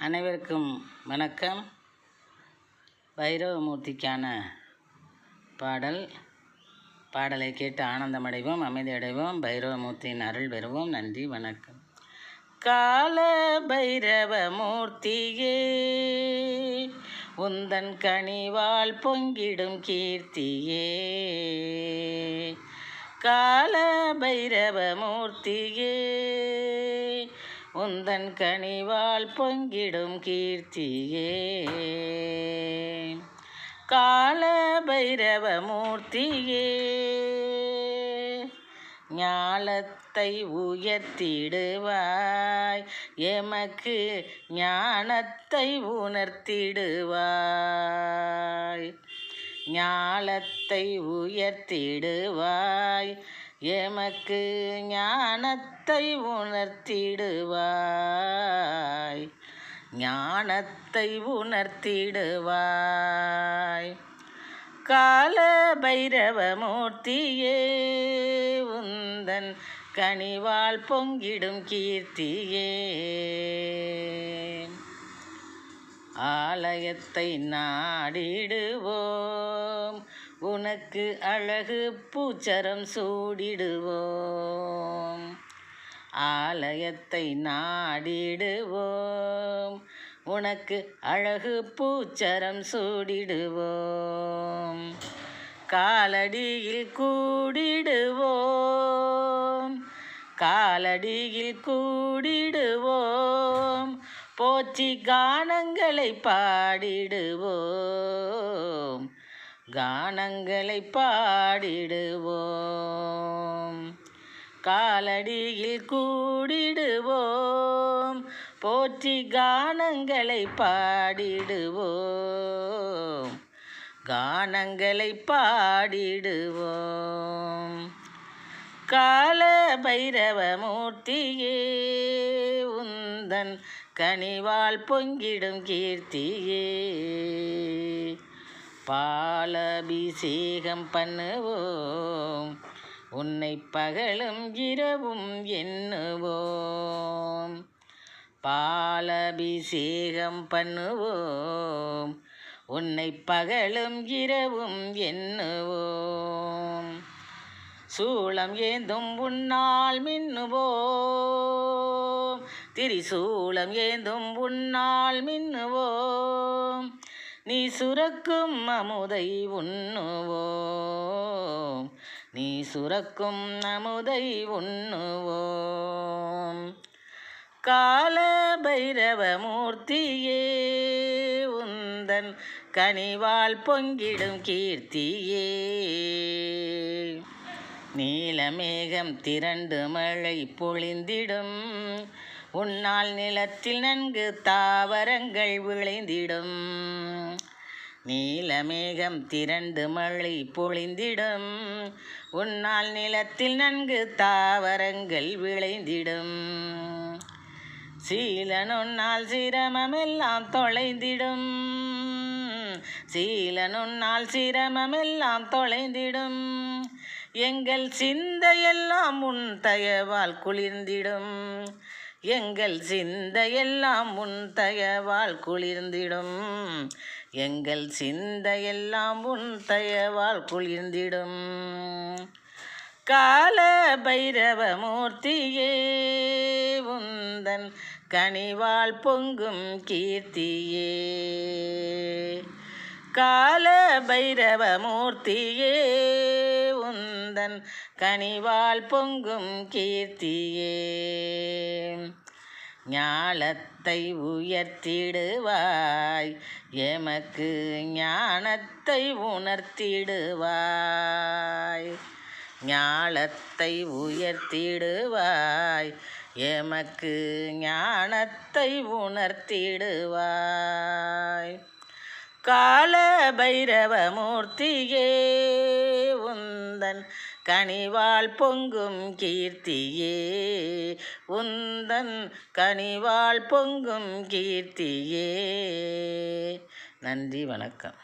அனைவருக்கும் வணக்கம். பைரவமூர்த்திக்கான பாடல். பாடலை கேட்டு ஆனந்தமடைவோம் அமைதியடைவோம். பைரவமூர்த்தியின் அருள் பெறுவோம். நன்றி வணக்கம். கால பைரவமூர்த்தியே உந்தன் கனிவாள் பொங்கிடும் கீர்த்தியே. கால பைரவமூர்த்தியே உந்தன் கனிவால் பொங்கிடும் கீர்த்தியே. கால பைரவ மூர்த்தியே ஞாலத்தை உயர்த்திடுவாய் எமக்கு ஞானத்தை உணர்த்திடுவாய். ஞாலத்தை உயர்த்திடுவாய் எமக்கு ஞானத்தை உணர்த்திடுவாய். ஞானத்தை உணர்த்திடுவாய். கால பைரவமூர்த்தியே உந்தன் கனிவால் பொங்கிடும் கீர்த்தியே. ஆலயத்தை நாடிடுவோம். உனக்கு அழகு பூச்சரம் சூடிடுவோம். ஆலயத்தை நாடிடுவோம். உனக்கு அழகு பூச்சரம் சூடிடுவோம். காலடியில் கூடிடுவோம். காலடியில் கூடிடுவோம். போற்றி கானங்களை பாடிடுவோம். கானங்களை பாடிடுவோம். காலடியில் கூடிடுவோம். போற்றி கானங்களை பாடிடுவோம். கானங்களை பாடிடுவோம். கால பைரவ மூர்த்தியே உந்தன் கனிவால் பொங்கிடும் கீர்த்தியே. பாலபிஷேகம் பண்ணுவோம். உன்னை பகலும் இரவும் எண்ணுவோம். பாலபிஷேகம் பண்ணுவோம். உன்னை பகலும் இரவும் எண்ணுவோம். சூளம் ஏந்தும் உன்னால் மின்னுவோம். திரிசூலம் ஏந்தும் உன்னால் மின்னுவோம். நீ சுரக்கும் அமுதை உண்ணுவோம் நீ சுரக்கும் அமுதை உண்ணுவோம் கால பைரவ மூர்த்தியே உந்தன் கனிவால் பொங்கிடும் கீர்த்தியே. நீலமேகம் திரண்டு மழை பொழிந்திடும். உன்னால் நிலத்தில் நன்கு தாவரங்கள் விளைந்திடும். நீலமேகம் திரண்டு மழை பொழிந்திடும். உன்னால் நிலத்தில் நன்கு தாவரங்கள் விளைந்திடும். சீலனுன்னால் சிரமமெல்லாம் தொலைந்திடும். சீலனுன்னால் சிரமமெல்லாம் தொலைந்திடும். எங்கள் சிந்தையெல்லாம் உன் தயவால் குளிர்ந்திடும். எங்கள் சிந்தையெல்லாம் உன் தயவால் குளிர்ந்திடும். எங்கள் சிந்தையெல்லாம் உன் தயவால் குளிர்ந்திடும். கால பைரவ மூர்த்தியே உந்தன் கனிவாள் பொங்கும் கீர்த்தியே. கால பைரவமூர்த்தியே உந்தன் கனிவால் பொங்கும் கீர்த்தியே. ஞாலத்தை உயர்த்திடுவாய் எமக்கு ஞானத்தை உணர்த்திடுவாய். ஞாலத்தை உயர்த்திடுவாய் எமக்கு ஞானத்தை உணர்த்திடுவாய். கால பைரவமூர்த்தியே உந்தன் கனிவால் பொங்கும் கீர்த்தியே உந்தன் கனிவால் பொங்கும் கீர்த்தியே. நன்றி வணக்கம்.